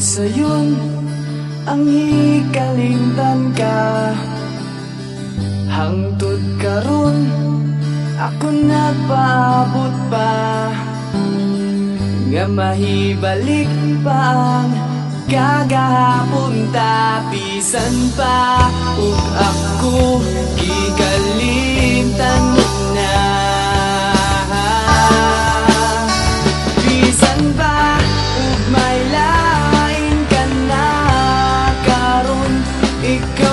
Isa yun ang hikalingdan ka. Hangtod karon ako nagpaabot pa. Nga mahibalik pa ang kagahapon Tapisan pa. Ug ako gikalingdan na. Pisan pa y